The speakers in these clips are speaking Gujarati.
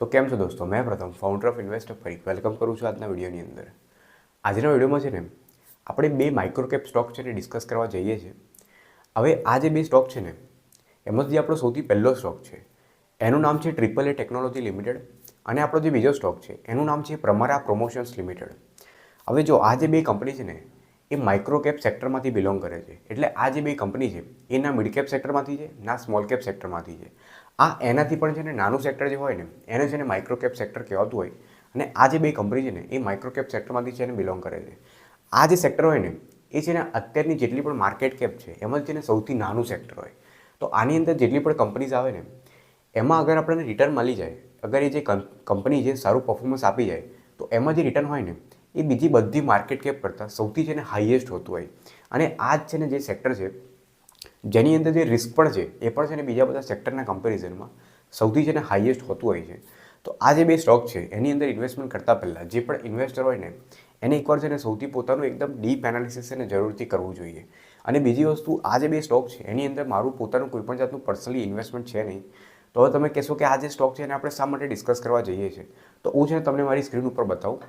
તો કેમ છો દોસ્તો? મેં પ્રથમ ફાઉન્ડર ઓફ ઇન્વેસ્ટર ફરી વેલકમ કરું છું આજના વિડીયોની અંદર. આજના વિડીયોમાં છે ને, આપણે બે માઇક્રોકેપ સ્ટોક છે ને ડિસ્કસ કરવા જઈએ છીએ. હવે આ જે બે સ્ટોક છે ને, એમાં જે આપણો સૌથી પહેલો સ્ટોક છે, એનું નામ છે ટ્રિપલ એ ટેકનોલોજી લિમિટેડ અને આપણો જે બીજો સ્ટોક છે, એનું નામ છે પ્રમારા પ્રમોશન્સ લિમિટેડ હવે જો આ જે બે કંપની છે ને, એ માઇક્રોકેપ સેક્ટરમાંથી બિલોંગ કરે છે. એટલે આ જે બે કંપની છે એ ના મિડ સેક્ટરમાંથી છે, ના સ્મોલ કેપ સેક્ટરમાંથી છે. આ એનાથી પણ છે ને નાનું સેક્ટર જે હોય ને, એને છે ને માઇક્રોકેપ સેક્ટર કહેવાતું હોય, અને આ જે બે કંપની છે ને, એ માઇક્રોકેપ સેક્ટરમાંથી છે ને બિલોંગ કરે છે. આ જે સેક્ટર હોય ને, એ છે ને અત્યારની જેટલી પણ માર્કેટ કેપ છે, એમાં છે ને સૌથી નાનું સેક્ટર હોય. તો આની અંદર જેટલી પણ કંપનીઝ આવે ને, એમાં અગર આપણને રિટર્ન મળી જાય, અગર એ જે કંપની જે સારું પરફોર્મન્સ આપી જાય, તો એમાં જે રિટર્ન હોય ને, એ બીજી બધી માર્કેટ કેપ કરતાં સૌથી છે ને હાઈએસ્ટ હોતું હોય. અને આ જ છે ને જે સેક્ટર છે જેની અંદર જે રિસ્ક પણ છે, એ પણ છે ને બીજા બધા સેક્ટરના કમ્પેરિઝનમાં સૌથી છે ને હાઈએસ્ટ હોતું હોય છે. તો આ જે બે સ્ટોક છે, એની અંદર ઇન્વેસ્ટમેન્ટ કરતાં પહેલાં જે પણ ઇન્વેસ્ટર હોય ને, એને એકવાર છે ને સૌથી પોતાનું એકદમ ડીપ એનાલિસિસ એને જરૂરથી કરવું જોઈએ. અને બીજી વસ્તુ, આ જે બે સ્ટોક છે, એની અંદર મારું પોતાનું કોઈપણ જાતનું પર્સનલી ઇન્વેસ્ટમેન્ટ છે નહીં. તો હવે તમે કહેશો કે આ જે સ્ટોક છે, એને આપણે શા માટે ડિસ્કસ કરવા જઈએ છીએ? તો હું છે ને તમને મારી સ્ક્રીન ઉપર બતાવું.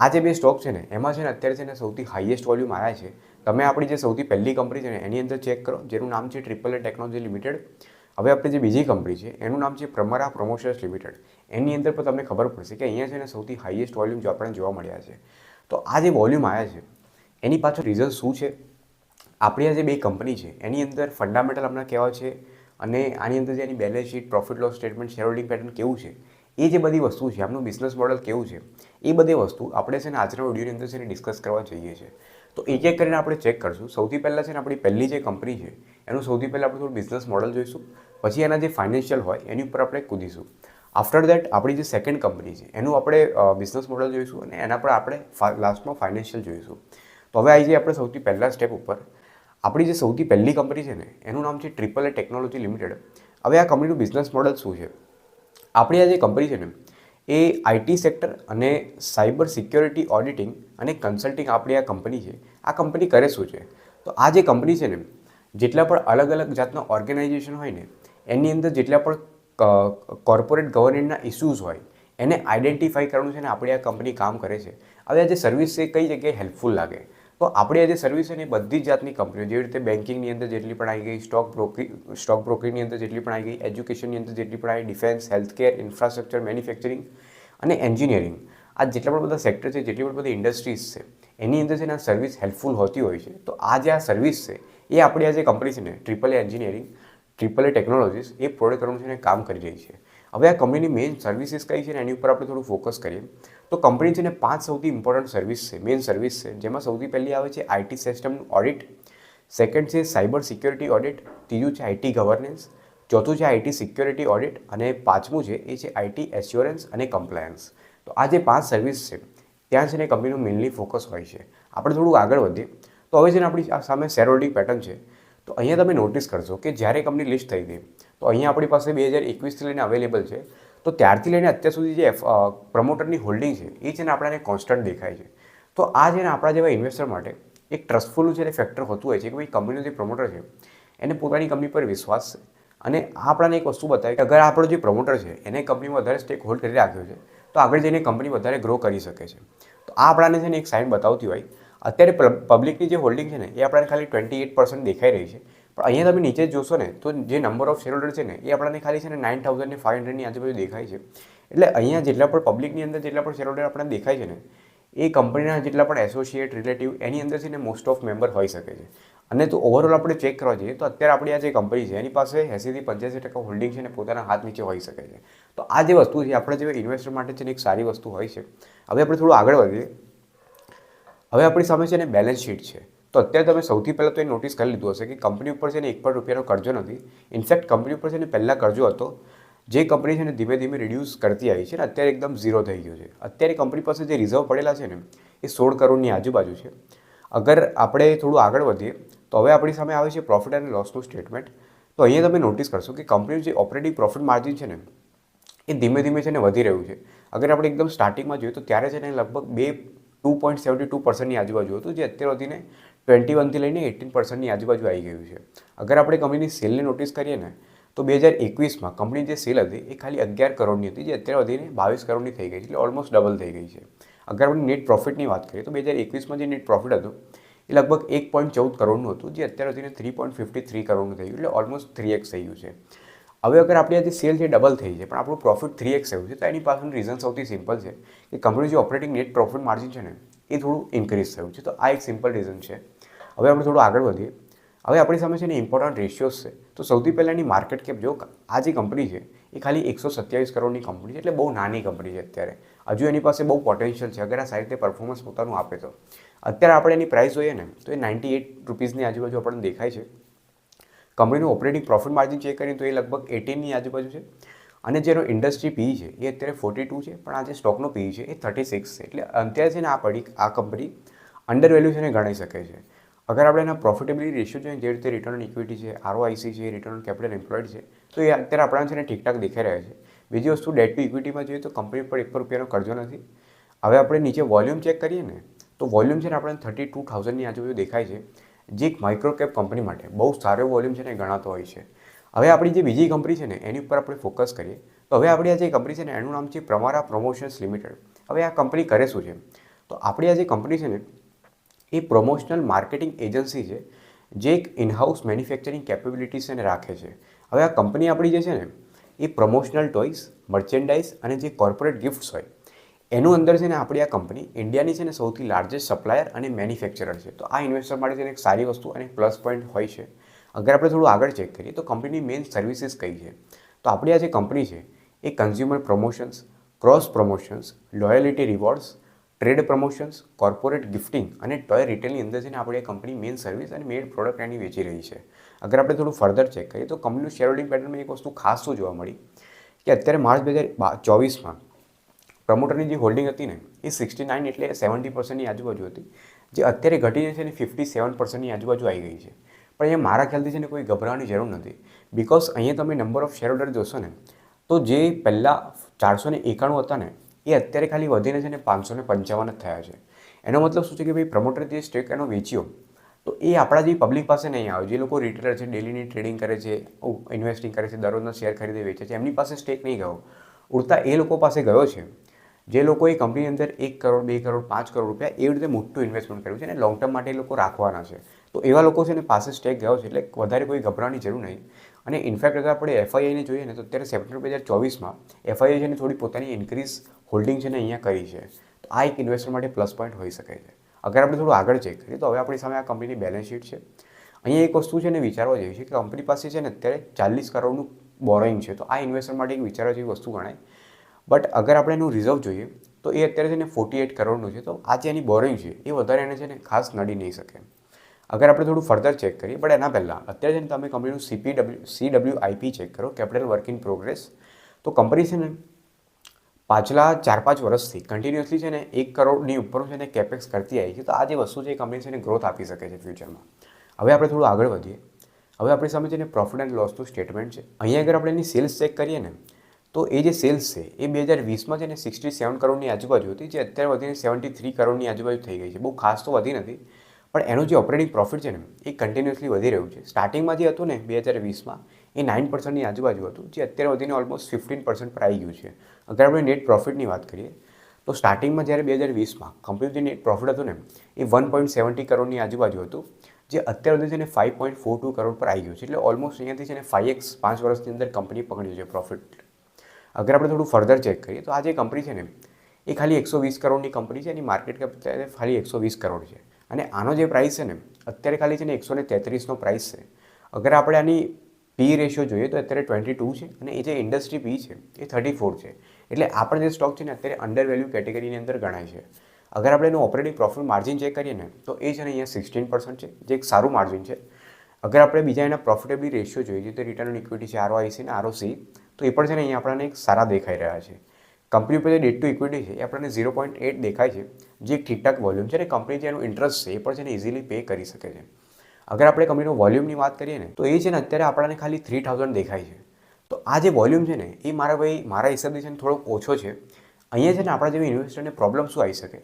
આ જે બે સ્ટોક છે ને, એમાં છે ને અત્યારે છે ને સૌથી હાઈએસ્ટ વોલ્યુમ આવ્યા છે. તમે આપણી જે સૌથી પહેલી કંપની છે ને, એની અંદર ચેક કરો, જેનું નામ છે ટ્રિપલ એ ટેકનોલોજી લિમિટેડ હવે આપણી જે બીજી કંપની છે, એનું નામ છે પ્રમરા પ્રમોશન્સ લિમિટેડ એની અંદર પણ તમને ખબર પડશે કે અહીંયા છે ને સૌથી હાઈએસ્ટ વોલ્યુમ જો આપણને જોવા મળ્યા છે. તો આ જે વોલ્યુમ આવ્યા છે, એની પાછળ રીઝન શું છે? આપણી આ જે બે કંપની છે, એની અંદર ફંડામેન્ટલ હમણાં કેવા છે? અને આની અંદર જે એની balance sheet profit loss statement share holding pattern કેવું છે? એ જે બધી વસ્તુ છે, આમનું બિઝનેસ મોડલ કેવું છે, એ બધી વસ્તુ આપણે છે ને આજના વિડીયોની અંદર છે ને ડિસ્કસ કરવા જઈએ છીએ. તો એક એક કરીને આપણે ચેક કરશું. સૌથી પહેલાં છે ને આપણી પહેલી જે કંપની છે, એનું સૌથી પહેલાં આપણે થોડું બિઝનેસ મોડલ જોઈશું. પછી એના જે ફાઇનાન્શિયલ હોય, એની ઉપર આપણે કૂદીશું. આફ્ટર દેટ આપણી જે સેકન્ડ કંપની છે, એનું આપણે બિઝનેસ મોડલ જોઈશું અને એના પર આપણે લાસ્ટમાં ફાઇનાન્શિયલ જોઈશું. તો હવે આવી જઈએ આપણે સૌથી પહેલાં સ્ટેપ ઉપર. આપણી જે સૌથી પહેલી કંપની છે ને, એનું નામ છે ટ્રિપલ એ ટેકનોલોજી લિમિટેડ હવે આ કંપનીનું બિઝનેસ મોડલ શું છે? આપણી આ જે કંપની છે ને, એ આઈટી સેક્ટર અને સાયબર સિક્યોરિટી ઓડિટિંગ અને કન્સલ્ટિંગ આપણી આ કંપની છે, આ કંપની કરે શું છે? તો આ જે કંપની છે ને, જેટલા પણ અલગ અલગ જાતના ઓર્ગેનાઇઝેશન હોય ને, એની અંદર જેટલા પણ કોર્પોરેટ ગવર્નન્સના ઇસ્યુઝ હોય, એને આઈડેન્ટિફાઈ કરવાનું છે ને આપણી આ કંપની કામ કરે છે. હવે આ જે સર્વિસ છે કઈ જગ્યાએ હેલ્પફુલ લાગે? તો આપણી આજે સર્વિસ છે એ બધી જ જાતની કંપનીઓ જેવી રીતે બેન્કિંગની અંદર જેટલી પણ આવી ગઈ સ્ટોક બ્રોકરી સ્ટોક બ્રોકરીની અંદર જેટલી પણ આવી ગઈ એજ્યુકેશનની અંદર જેટલી પણ આવી ડિફેન્સ હેલ્થકેર ઇન્ફ્રાસ્ટ્રક્ચર મેન્યુફેક્ચરિંગ અને એન્જિનિયરિંગ આ જેટલા પણ બધા સેક્ટર છે, જેટલી પણ બધી ઇન્ડસ્ટ્રીઝ છે, એની અંદર છે ને આ સર્વિસ હેલ્પફુલ હોતી હોય છે. તો આ જે આ સર્વિસ છે, એ આપણી આ જે કંપની છે ને triple A engineering triple A technologies A product કરવાનું છે ને કામ કરી રહી છે. હવે આ કંપનીની મેઇન સર્વિસીસ કઈ છે ને, એની ઉપર આપણે થોડું ફોકસ કરીએ. તો કંપની છે ને પાંચ સૌથી ઇમ્પોર્ટન્ટ સર્વિસ છે મેઇન સર્વિસ છે. જેમાં સૌથી પહેલી આવે છે આઈટી સિસ્ટમનું ઓડિટ સેકન્ડ છે સાયબર સિક્યોરિટી ઓડિટ ત્રીજું છે આઈટી ગવર્નન્સ ચોથું છે આઈટી સિક્યોરિટી ઓડિટ અને પાંચમું છે એ છે આઈટી એશ્યોરન્સ અને કમ્પ્લાયન્સ તો આ જે પાંચ સર્વિસ છે, ત્યાં છે ને કંપનીનું મેઇનલી ફોકસ હોય છે. આપણે થોડું આગળ વધીએ. તો હવે છે ને આપણી સામે શેર હોલ્ડિંગ પેટર્ન છે. તો અહીંયા તમે નોટિસ કરશો કે જ્યારે કંપની લિસ્ટ થઈ ગઈ, તો અહીંયા આપણી પાસે બે હજાર એકવીસથી લઈને અવેલેબલ છે. તો ત્યારથી લઈને અત્યાર સુધી જે પ્રમોટરની હોલ્ડિંગ છે, એ છે ને આપણાને કોન્સ્ટન્ટ દેખાય છે. તો આ છે ને આપણા જેવા ઇન્વેસ્ટર માટે એક ટ્રસ્ટફુલનું છે ફેક્ટર હોતું હોય છે કે ભાઈ કંપનીનો જે પ્રમોટર છે, એને પોતાની કંપની પર વિશ્વાસ છે. અને આપણને એક વસ્તુ બતાવે કે અગર આપણો જે પ્રમોટર છે, એને કંપનીમાં વધારે સ્ટેક હોલ્ડ કરી રાખ્યો છે, તો આગળ જઈને કંપની વધારે ગ્રો કરી શકે છે. તો આ આપણાને છે ને એક સાઇન બતાવતી હોય. અત્યારે પબ્લિકની જે હોલ્ડિંગ છે ને, એ આપણને ખાલી ટ્વેન્ટી એટ પર્સન્ટ દેખાઈ રહી છે. પણ અહીંયા તમે નીચે જોશો ને, તો જે નંબર ઓફ શેર હોલ્ડર છે ને, એ આપણને ખાલી છે ને નાઇન થાઉઝન્ડ ને ફાઇવ હંડ્રેડની આજુબાજુ દેખાય છે. એટલે અહીંયા જેટલા પણ પબ્લિકની અંદર જેટલા પણ શેર હોલ્ડર આપણને દેખાય છે ને, એ કંપનીના જેટલા પણ એસોસિએટ રિલેટિવ એની અંદર છે ને મોસ્ટ ઓફ મેમ્બર હોઈ શકે છે. અને તો ઓવરઓલ આપણે ચેક કરવા જઈએ, તો અત્યારે આપણી આ જે કંપની છે, એની પાસે એંસીથી પંચ્યાસી ટકા હોલ્ડિંગ છે ને પોતાના હાથ નીચે હોઈ શકે છે. તો આ જે વસ્તુ છે, આપણે જે ઇન્વેસ્ટર માટે છે ને એક સારી વસ્તુ હોય છે. હવે આપણે થોડું આગળ વધીએ. હવે આપણી સામે છે ને બેલેન્સ શીટ છે. તો અત્યારે તમે સૌથી પહેલાં તો એ નોટિસ કરી લીધું હશે કે કંપની ઉપર છે ને એક પણ રૂપિયાનો કરજો નથી. ઇનફેક્ટ કંપની ઉપર છે ને પહેલાં કરજો હતો. જે કંપની છે ને ધીમે ધીમે રિડ્યુસ કરતી આવી છે ને અત્યારે એકદમ ઝીરો થઈ ગયું છે. અત્યારે કંપની પાસે જે રિઝર્વ પડેલા છે ને, એ સોળ કરોડની આજુબાજુ છે. અગર આપણે થોડું આગળ વધીએ, તો હવે આપણી સામે આવે છે પ્રોફિટ અને લોસનું સ્ટેટમેન્ટ તો અહીંયા તમે નોટિસ કરશો કે કંપનીનું જે ઓપરેટિંગ પ્રોફિટ માર્જિન છે ને, એ ધીમે ધીમે છે ને વધી રહ્યું છે. અગર આપણે એકદમ સ્ટાર્ટિંગમાં જોઈએ તો ત્યારે છે ને લગભગ બે ટુ પોઈન્ટ સેવન્ટી ટુ પર્સન્ટની આજુબાજુ હતું, જે અત્યારે વધીને ટ્વેન્ટી વનથી લઈને એટીન પર્સન્ટની આજુબાજુ આવી ગયું છે. અગર આપણે કંપનીની સેલને નોટિસ કરીએ ને, તો બે હજાર એકવીસમાં કંપની જે સેલ હતી, એ ખાલી અગિયાર કરોડની હતી, જે અત્યારે વધીને બાવીસ કરોડની થઈ ગઈ છે, એટલે ઓલમોસ્ટ ડબલ થઈ ગઈ છે. અગર આપણે નેટ પ્રોફિટની વાત કરીએ, તો બે હજાર એકવીસમાં જે નેટ પ્રોફિટ હતું, એ લગભગ એક પોઈન્ટ ચૌદ કરોડનું હતું, જે અત્યારે વધીને થ્રી પોઈન્ટ ફિફ્ટી થ્રી કરોડનું થઈ ગયું, એટલે ઓલમોસ્ટ થ્રી એક્સ થઈ ગયું છે. હવે અગર આપણી આજે સેલ છે ડબલ થઈ છે, પણ આપણું પ્રોફિટ થ્રી એક્સ થયું છે, તો એની પાછળનું રીઝન સૌથી સિમ્પલ છે કે કંપની જે ઓપરેટિંગ નેટ પ્રોફિટ માર્જિન છે ને, એ થોડું ઇન્ક્રીઝ થયું છે. તો આ એક સિમ્પલ રીઝન છે. હવે આપણે થોડું આગળ વધીએ. હવે આપણી સામે છે ને ઇમ્પોર્ટન્ટ રેશિયોઝ છે. તો સૌથી પહેલાં એની માર્કેટ કેપ જો આ જે કંપની છે, એ ખાલી એકસો સત્યાવીસ કરોડની કંપની છે, એટલે બહુ નાની કંપની છે અત્યારે. હજુ એની પાસે બહુ પોટેન્શિયલ છે. અગર આ સારી રીતે પરફોર્મન્સ પોતાનું આપે તો. અત્યારે આપણે એની પ્રાઇસ જોઈએ ને, તો એ નાઇન્ટી એટ રૂપીઝની આજુબાજુ આપણને દેખાય છે. કંપનીનું ઓપરેટિંગ પ્રોફિટ માર્જિન ચેક કરીએ તો એ લગભગ એટીનની આજુબાજુ છે. અને જેનો ઇન્ડસ્ટ્રી પી છે, એ અત્યારે ફોર્ટી ટુ છે, પણ આ જે સ્ટોકનો પી છે, એ થર્ટી સિક્સ છે. એટલે અત્યારે છે ને આ પડી, આ કંપની અંડર વેલ્યુ છે ને ગણાઈ શકે છે. અગર આપણે એના પ્રોફિટેબિલિટી રેશિયો જોઈએ જે રીતે રિટર્ન ઇક્વિટી છે આરઓઆઈસી છે રિટર્ન કેપિટલ એમ્પ્લોયડ છે, તો એ અત્યારે આપણા છે ને ઠીકઠાક દેખાઈ રહ્યા છે. બીજી વસ્તુ ડેટ ટુ ઇક્વિટીમાં જોઈએ તો કંપની પર એક પણ રૂપિયાનો કરજો નથી. હવે આપણે નીચે વોલ્યુમ ચેક કરીએ ને, તો વોલ્યુમ છે ને આપણે થર્ટી ટુ થાઉઝન્ડની આજુબાજુ દેખાય છે, જે એક માઇક્રો કેપ કંપની માટે. બહુ સારો વોલ્યુમ છે ને ગણાતો હોય છે. હવે આપણી જે બીજી કંપની છે ને, એની ઉપર આપણે ફોકસ કરીએ. તો હવે આપણી આ જે કંપની છે ને, એનું નામ છે પ્રમારા પ્રમોશન્સ લિમિટેડ હવે આ કંપની કરે શું છે? તો આપણી આ જે કંપની છે ને એ પ્રમોશનલ માર્કેટિંગ એજન્સી છે, જે એક ઇનહાઉસ મેન્યુફેક્ચરિંગ કેપેબિલિટીઝ એને રાખે છે. હવે આ કંપની આપણી જે છે ને, એ પ્રમોશનલ ટોયસ મર્ચેન્ડાઇઝ અને જે કોર્પોરેટ ગિફ્ટ્સ હોય, એનું અંદર છે ને આપણી આ કંપની ઇન્ડિયાની છે ને સૌથી લાર્જેસ્ટ સપ્લાયર અને મેન્યુફેક્ચરર છે. તો આ ઇન્વેસ્ટર માટે છે ને એક સારી વસ્તુ અને પ્લસ પોઈન્ટ હોય છે. અગર આપણે થોડું આગળ ચેક કરીએ, તો કંપનીની મેઇન સર્વિસીસ કઈ છે? તો આપણી આ જે કંપની છે, એ consumer promotions cross promotions loyalty rewards trade promotions corporate gifting અને ટોય રિટેલની અંદર છે ને આપણે કંપની મેઇન સર્વિસ અને મેઇન પ્રોડક્ટ એની વેચી રહી છે. અગર આપણે થોડું ફર્ધર ચેક કરીએ તો કંપનીનું શેર હોલ્ડિંગ પેટર્નમાં એક વસ્તુ ખાસ શું જોવા મળી કે અત્યારે માર્ચ બે હજાર ચોવીસમાં પ્રમોટરની જે હોલ્ડિંગ હતી ને, એ સિક્સટી નાઇન એટલે સેવન્ટી પર્સન્ટની આજુબાજુ હતી. જે અત્યારે ઘટીને છે ને ફિફ્ટી સેવન પર્સન્ટની આજુબાજુ આવી ગઈ છે. પણ અહીંયા મારા ખ્યાલથી છે ને કોઈ ગભરાવાની જરૂર નથી. બિકોઝ અહીંયા તમે નંબર ઓફ શેર હોલ્ડર જોશો ને, તો જે પહેલાં ચારસો ને એકાણું હતા ને એ અત્યારે ખાલી વધીને છે ને પાંચસો ને પંચાવન જ થયા છે. એનો મતલબ શું છે કે ભાઈ પ્રમોટર જે સ્ટેક એનો વેચ્યો, તો એ આપણા જે પબ્લિક પાસે નહીં આવે. જે લોકો રિટેલર છે ડેલીની ટ્રેડિંગ કરે છે ઇન્વેસ્ટિંગ કરે છે, દરરોજના શેર ખરીદે, વેચે છે, એમની પાસે સ્ટેક નહીં ગયો. ઉડતા એ લોકો પાસે ગયો છે. જે લોકોએ કંપની અંદર એક કરોડ, બે કરોડ, પાંચ કરોડ રૂપિયા એવી રીતે મોટું ઇન્વેસ્ટમેન્ટ કર્યું છે અને લોંગ ટર્મ માટે એ લોકો રાખવાના છે. તો એવા લોકો છે ને પાસે સ્ટેક ગયો છે, એટલે વધારે કોઈ ગભરાવાની જરૂર નહીં. અને ઇનફેક્ટ અગર આપણે એફઆઈઆઈને જોઈએ ને, તો અત્યારે સપ્ટેમ્બર બે હજાર ચોવીસમાં એફઆઈઆઈ છે ને થોડી પોતાની ઇન્ક્રીઝ હોલ્ડિંગ છે ને અહીંયા કરી છે. તો આ એક ઇન્વેસ્ટર માટે પ્લસ પોઈન્ટ હોઈ શકે છે. અગર આપણે થોડું આગળ ચેક કરીએ, તો હવે આપણી સામે આ કંપનીની બેલેન્સ શીટ છે. અહીંયા એક વસ્તુ છે ને વિચારવા જેવી છે કે કંપની પાસે છે ને અત્યારે ચાલીસ કરોડનું બોરોઈંગ છે. તો આ ઇન્વેસ્ટર માટે એક વિચારવા જેવી વસ્તુ ગણાય. બટ અગર આપણે એનું રિઝર્વ જોઈએ, તો એ અત્યારે છે ને ફોર્ટી એટ કરોડનું છે. તો આ જે એની બોરિંગ છે, એ વધારે એને છે ને ખાસ નડી નહીં શકે. અગર આપણે થોડું ફર્ધર ચેક કરીએ બટ એના પહેલાં, અત્યારે ને તમે કંપનીનું CP W C W IP check કરો કેપિટલ વર્ક ઇન પ્રોગ્રેસ તો કંપની છે ને પાછલા ચાર પાંચ વર્ષથી કન્ટિન્યુઅસલી છે ને એક કરોડની ઉપર છે ને કેપેક્સ કરતી આવી છે. તો આ જે વસ્તુ છે એ કંપની છે ને ગ્રોથ આપી શકે છે ફ્યુચરમાં હવે આપણે થોડું આગળ વધીએ. હવે આપણી સામે છે ને પ્રોફિટ એન્ડ લોસનું સ્ટેટમેન્ટ છે. અહીંયા અગર આપણે એની સેલ્સ ચેક કરીએ ને, તો એ જે સેલ્સ છે, એ બે હજાર વીસમાં છે ને સિક્સટી સેવન કરોડની આજુબાજુ હતી, જે અત્યારે વધીને સેવન્ટી થ્રી કરોડની આજુબાજુ થઈ ગઈ છે. બહુ ખાસ તો વધી નથી. પણ એનું જે ઓપરેટિંગ પ્રોફિટ છે ને, એ કન્ટિન્યુઅસલી વધી રહ્યું છે. સ્ટાર્ટિંગમાં જે હતું ને બે હજાર વીસમાં, એ નાઇન પર્સન્ટની આજુબાજુ હતું, જે અત્યારે વધીને ઓલમોસ્ટ ફિફ્ટીન પર્સન્ટ પર આવી ગયું છે. અગર આપણે નેટ પ્રોફિટની વાત કરીએ, તો સ્ટાર્ટિંગમાં જ્યારે બે હજાર વીસમાં કંપનીનું નેટ પ્રોફિટ હતું ને, એ વન પોઈન્ટ સેવન્ટી કરોડની આજુબાજુ હતું, જે અત્યારે સુધી છે ને five point four two crore પર આવી ગયું છે. એટલે ઓલમોસ્ટ અહીંયાથી છે ને ફાઇવ એક્સ પાંચ વર્ષની અંદર કંપની પકડ્યું છે પ્રોફિટ અગર આપણે થોડું ફર્ધર ચેક કરીએ, તો આ જે કંપની છે ને, એ ખાલી એકસો વીસ કરોડની કંપની છે, એની માર્કેટ કેપ ખાલી એકસો વીસ કરોડ છે. અને આનો જે પ્રાઇસ છે ને, અત્યારે ખાલી છે ને એકસો ને તેત્રીસનો પ્રાઇસ છે. અગર આપણે આની પી રેશિયો જોઈએ તો અત્યારે ટ્વેન્ટી ટુ છે અને એ જે ઇન્ડસ્ટ્રી પી છે એ થર્ટી ફોર છે. એટલે આપણે જે સ્ટોક છે ને અત્યારે અંડર વેલ્યુ કેટેગરીની અંદર ગણાય છે. અગર આપણે એનું ઓપરેટિંગ પ્રોફિટ માર્જિન ચેક કરીએ ને, તો એ છે ને અહીંયા સિક્સટીન પર્સન્ટ છે, જે એક સારું માર્જિન છે. અગર આપણે બીજા એના પ્રોફિટેબિલિટી રેશિયો જોઈએ તો રિટર્ન ઓન ઇક્વિટી છે આરઓઆઈસી ને આરઓસી તો એ પણ છે ને અહીંયા આપણને એક સારા દેખાઈ રહ્યા છે. કંપની ઉપર જે ડેટ ટુ ઇક્વિટી છે, એ આપણને ઝીરો પોઈન્ટ એટ દેખાય છે. જે એક ઠીકઠાક વોલ્યુમ છે અને કંપની જે એનું ઇન્ટરેસ્ટ છે, એ પણ છે ને ઇઝીલી પે કરી શકે છે. અગર આપણે કંપનીનો વોલ્યુમની વાત કરીએ ને, તો એ છે ને અત્યારે આપણને ખાલી થ્રી થાઉઝન્ડ દેખાય છે. તો આ જે વોલ્યુમ છે ને, એ મારા ભાઈ, મારા હિસાબથી છે ને થોડોક ઓછો છે. અહીંયા છે ને આપણા જેવી ઇન્વેસ્ટરને પ્રોબ્લેમ શું આવી શકે?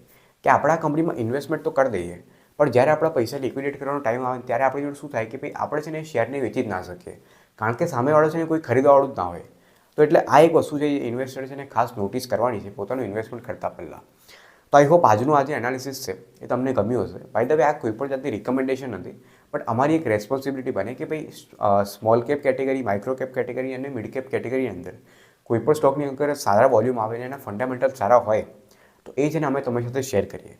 કે આપણા કંપનીમાં ઇન્વેસ્ટમેન્ટ તો કરી દઈએ, પણ જ્યારે આપણા પૈસા લિક્વિડેટ કરવાનો ટાઈમ આવે ત્યારે આપણી જોડે શું થાય કે ભાઈ, આપણે છે ને શેરને વેચી જ ના શકીએ. કારણ કે સામેવાળો છે ને કોઈ ખરીદવાવાળું જ ના હોય. તો એટલે આ એક વસ્તુ છે ઇન્વેસ્ટર છે એને ખાસ નોટિસ કરવાની છે, પોતાનું ઇન્વેસ્ટમેન્ટ કરતાં પહેલાં. તો આઈ હોપ આજનું આ જે એનાલિસિસ છે, એ તમને ગમ્યું હશે. બાય ધ વે આ કોઈપણ જાતની રિકમેન્ડેશન નથી બટ અમારી એક રેસ્પોન્સિબિલિટી બને કે ભાઈ small cap category micro cap category અને મિડ કેપ કેટેગરીની અંદર કોઈપણ સ્ટોકની અંદર સારા વોલ્યુમ આવે ને એના ફંડામેન્ટલ સારા હોય, તો એ છે ને અમે તમારી સાથે શેર કરીએ.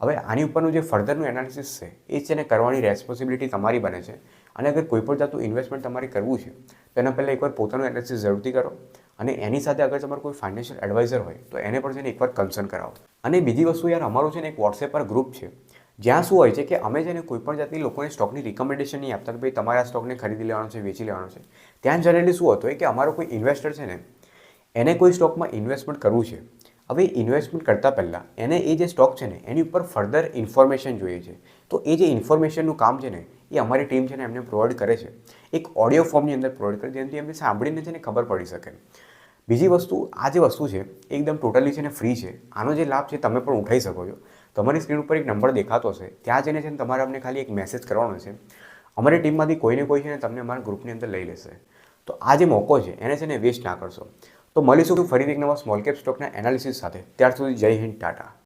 હવે આની ઉપરનું જે ફર્ધરનું એનાલિસિસ છે, એ છે ને કરવાની રેસ્પોન્સિબિલિટી તમારી બને છે. અને અગર કોઈ પણ જાતનું ઇન્વેસ્ટમેન્ટ તમારે કરવું છે તો એના પહેલાં એકવાર પોતાનું એનાલિસિસ જરૂરથી કરો અને એની સાથે અગર તમારો કોઈ ફાઇનાન્શિયલ એડવાઇઝર હોય તો એને પણ છે ને એકવાર કન્સર્ન કરાવો. અને બીજી વસ્તુ યાર, અમારું છે ને એક વોટ્સએપ પર ગ્રુપ છે. જ્યાં શું હોય છે કે અમે છે ને કોઈપણ જાતની લોકોને સ્ટોકની રિકમેન્ડેશન નહીં આપતા કે ભાઈ તમારે આ સ્ટોકને ખરીદી લેવાનો છે, વેચી લેવાનો છે. ત્યાં જનરલી શું હતું કે અમારો કોઈ ઇન્વેસ્ટર છે ને એને કોઈ સ્ટોકમાં ઇન્વેસ્ટમેન્ટ કરવું છે. હવે ઇન્વેસ્ટમેન્ટ કરતાં પહેલાં એને એ જે સ્ટોક છે ને એની ઉપર ફર્ધર ઇન્ફોર્મેશન જોઈએ છે. તો એ જે ઇન્ફોર્મેશનનું કામ છે ને એ અમારી ટીમ છે ને એમને પ્રોવાઈડ કરે છે. એક ઓડિયો ફોર્મની અંદર પ્રોવાઈડ કરે, જેનાથી એમને સાંભળીને છે ને ખબર પડી શકે. બીજી વસ્તુ, આ જે વસ્તુ છે એકદમ ટોટલી છે ને ફ્રી છે. આનો જે લાભ છે, તમે પણ ઉઠાઈ શકો છો. તમારી સ્ક્રીન ઉપર એક નંબર દેખાતો હશે. ત્યાં જઈને છે ને તમારે અમને ખાલી એક મેસેજ કરવાનો છે. અમારી ટીમમાંથી કોઈને કોઈ છે ને તમને અમારા ગ્રુપની અંદર લઈ લેશે. તો આ જે મોકો છે, એને છે ને વેસ્ટ ના કરશો. તો મળીશું ફરીથી એક નવા સ્મોલ કેપ સ્ટોકના એનાલિસિસ સાથે. ત્યાર સુધી જય હિન્દ, ટાટા.